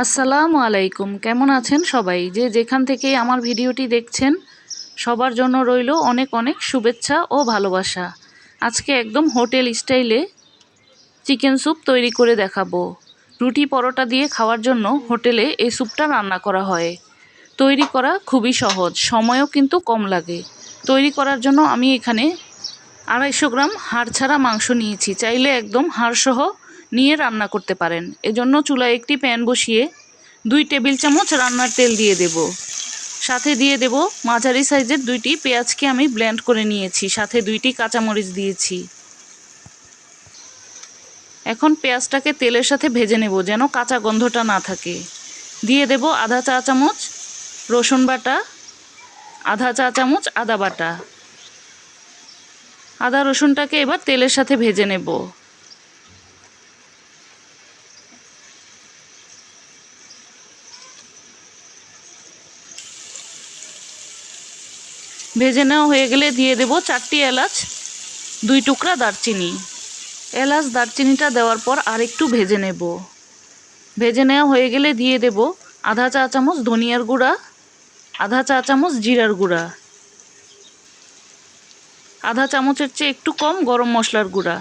আসসালামু আলাইকুম। কেমন আছেন সবাই? যে যেখান থেকে আমার ভিডিওটি দেখছেন, সবার জন্য রইল অনেক অনেক শুভেচ্ছা ও ভালোবাসা। আজকে একদম হোটেল স্টাইলে চিকেন স্যুপ তৈরি করে দেখাবো। রুটি পরোটা দিয়ে খাওয়ার জন্য হোটেলে এই স্যুপটা রান্না করা হয়। তৈরি করা খুবই সহজ, সময়ও কিন্তু কম লাগে। তৈরি করার জন্য আমি এখানে আড়াইশো গ্রাম হাড় ছাড়া মাংস নিয়েছি। চাইলে একদম হাড়সহ নিয়ে রান্না করতে পারেন। এজন্য চুলায় একটি প্যান বসিয়ে দুই টেবিল চামচ রান্নার তেল দিয়ে দেব। সাথে দিয়ে দেব মাঝারি সাইজের দুইটি পেঁয়াজকে আমি ব্লেন্ড করে নিয়েছি। সাথে দুইটি কাঁচামরিচ দিয়েছি। এখন পেঁয়াজটাকে তেলের সাথে ভেজে নেব যেন কাঁচা গন্ধটা না থাকে। দিয়ে দেব আধা চা চামচ রসুন বাটা, আধা চা চামচ আদা বাটা। আদা রসুনটাকে এবার তেলের সাথে ভেজে নেব। ভেজে নেওয়া হয়ে গেলে দিয়ে দেব চারটি এলাচ, দুই টুকরা দারচিনি। এলাচ, দারচিনিটা দেওয়ার পর আরেকটু ভেজে নেব। ভেজে নেওয়া হয়ে গেলে দিয়ে দেব আধা চা চামচ ধনিয়ার গুঁড়া, আধা চা চামচ জিরার গুঁড়া। আধা চামচের চেয়ে একটু কম গরম মশলার গুঁড়া।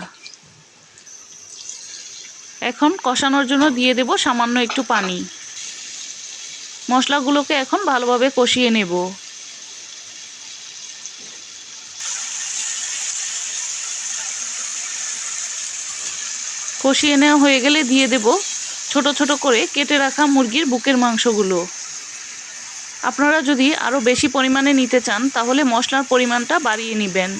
এখন কষানোর জন্য দিয়ে দেব সামান্য একটু পানি। মশলাগুলোকে এখন ভালোভাবে কষিয়ে নেব। কষিয়ে নেওয়া হয়ে গেলে দিয়ে দেব ছোট ছোট করে কেটে রাখা মুরগির বুকের মাংসগুলো। আপনারা যদি আরও বেশি পরিমাণে নিতে চান, তাহলে মশলার পরিমাণটা বাড়িয়ে নেবেন।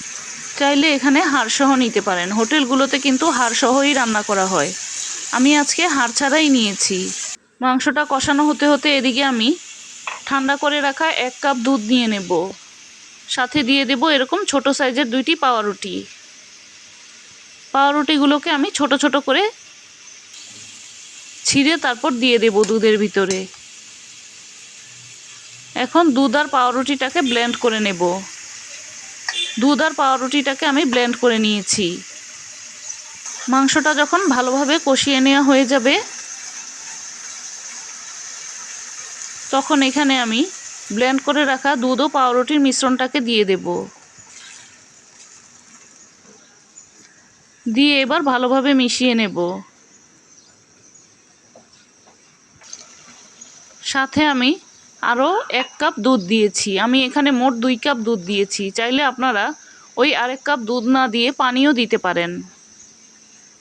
চাইলে এখানে হাড়সহ নিতে পারেন। হোটেলগুলোতে কিন্তু হাড়সহই রান্না করা হয়। আমি আজকে হাড় ছাড়াই নিয়েছি। মাংসটা কষানো হতে হতে এদিকে আমি ঠান্ডা করে রাখা এক কাপ দুধ নিয়ে নেব। সাথে দিয়ে দেব এরকম ছোট সাইজের দুইটি পাউরুটি পাউরুটিগুলোকে আমি ছোট ছোট করে ছিঁড়ে তারপর দিয়ে দেব দুধের ভিতরে। এখন দুধ আর পাউরুটিটাকে ব্লেন্ড করে নেব। দুধ আর পাউরুটিটাকে আমি ব্লেন্ড করে নিয়েছি। মাংসটা যখন ভালোভাবে কষিয়ে নেওয়া হয়ে যাবে, তখন এখানে আমি ব্লেন্ড করে রাখা দুধ ও পাউরুটির মিশ্রণটাকে দিয়ে দেব। দিয়ে এবার ভালোভাবে মিশিয়ে নেব। সাথে আমি আরও এক কাপ দুধ দিয়েছি। আমি এখানে মোট দুই কাপ দুধ দিয়েছি। চাইলে আপনারা ওই আরেক কাপ দুধ না দিয়ে পানিও দিতে পারেন।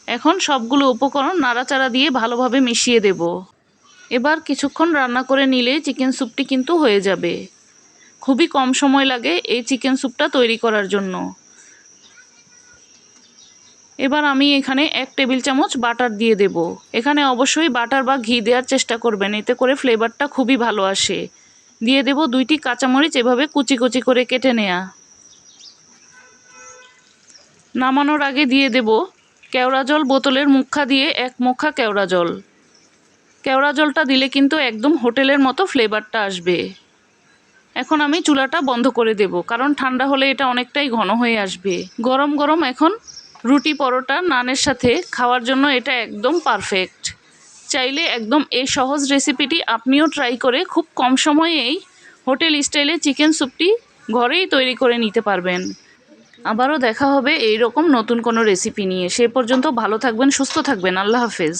এখন সবগুলো উপকরণ নাড়াচাড়া দিয়ে ভালোভাবে মিশিয়ে দেব। এবার কিছুক্ষণ রান্না করে নিলে চিকেন স্যুপটি কিন্তু হয়ে যাবে। খুবই কম সময় লাগে এই চিকেন স্যুপটা তৈরি করার জন্য। এবার আমি এখানে এক টেবিল চামচ বাটার দিয়ে দেব। এখানে অবশ্যই বাটার বা ঘি দেওয়ার চেষ্টা করবেন, এতে করে ফ্লেভারটা খুবই ভালো আসে। দিয়ে দেব দুইটি কাঁচামরিচ এভাবে কুচি কুচি করে কেটে নেয়া। নামানোর আগে দিয়ে দেব কেওড়া জল বোতলের মুখা দিয়ে এক মুখা কেওড়া জল। কেওড়া জলটা দিলে কিন্তু একদম হোটেলের মতো ফ্লেভারটা আসবে। এখন আমি চুলাটা বন্ধ করে দেব, কারণ ঠান্ডা হলে এটা অনেকটাই ঘন হয়ে আসবে। গরম গরম এখন রুটি পরোটা, নানের সাথে খাওয়ার জন্য এটা একদম পারফেক্ট চাইলে একদম এই সহজ রেসিপিটি আপনিও ট্রাই করে খুব কম সময়েই হোটেল স্টাইলে চিকেন স্যুপটি ঘরেই তৈরি করে নিতে পারবেন। আবারও দেখা হবে এই রকম নতুন কোনো রেসিপি নিয়ে। সে পর্যন্ত ভালো থাকবেন, সুস্থ থাকবেন। আল্লাহ হাফেজ।